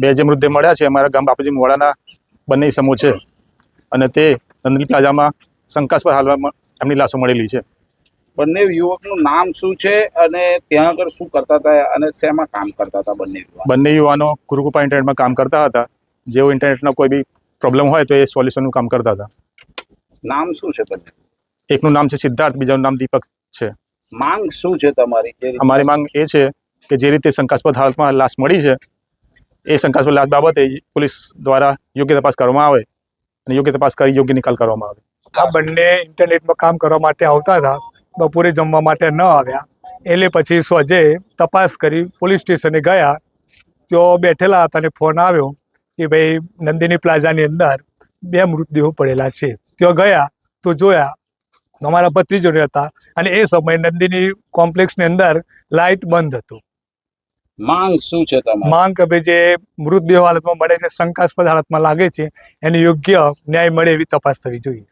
બે જે મૃતદેહ મળ્યા છે અમારા ગામ બાપુજી મોડાના બંને સમૂહ છે. અને તે નંદલી પ્લાઝામાં શંકાસ્પદ હાલમાં એમની લાશો મળેલી છે. બંને યુવકનું નામ શું છે અને ત્યાં આગળ શું કરતા હતા અને શેમાં કામ કરતા હતા બંને બંને યુવાનો ગુરુકૃપા ઇન્ટરનેટમાં કામ કરતા હતા. જેઓ ઇન્ટરનેટનો કોઈ બી પ્રોબ્લેમ હોય તો એ સોલ્યુશનનું કામ કરતા હતા. નામ શું છે બંને? એકનું નામ છે સિદ્ધાર્થ બીજાનું નામ દીપક છે. માંગ શું છે તમારી? અમારી માંગ એ છે કે જે રીતે શંકાસ્પદ હાલતમાં લાશ મળી છે એ શંકાસ્પદ લાશ બાબતે પોલીસ દ્વારા યોગ્ય તપાસ કરવામાં આવે અને યોગ્ય તપાસ કરી યોગ્ય નિકાલ કરવામાં આવે. આ બંને ઇન્ટરનેટમાં કામ કરવા માટે આવતા હતા, બપોરે જમવા માટે ન આવ્યા. એટલે પછી સોજે તપાસ કરી પોલીસ સ્ટેશને ગયા. તેઓ બેઠેલા હતા અને ફોન આવ્યો કે ભાઈ નંદિની પ્લાઝાની અંદર બે મૃતદેહો પડેલા છે. તેઓ ગયા તો જોયા અમારા ભત્રીજો હતા અને એ સમયે નંદિની કોમ્પ્લેક્સની અંદર લાઇટ બંધ હતું. માંગ શું છે તમારી માંગ કે ભાઈ જે મૃતદેહો હાલતમાં મળે છે શંકાસ્પદ હાલતમાં લાગે છે એને યોગ્ય ન્યાય મળે એવી તપાસ થવી જોઈએ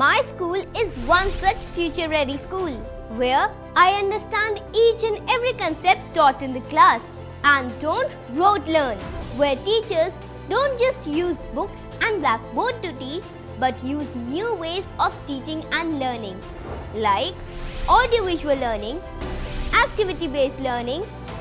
My school is one such future ready school where I understand each and every concept taught in the class and don't rote learn, where teachers don't just use books and blackboard to teach but use new ways of teaching and learning like audiovisual learning, activity based learning,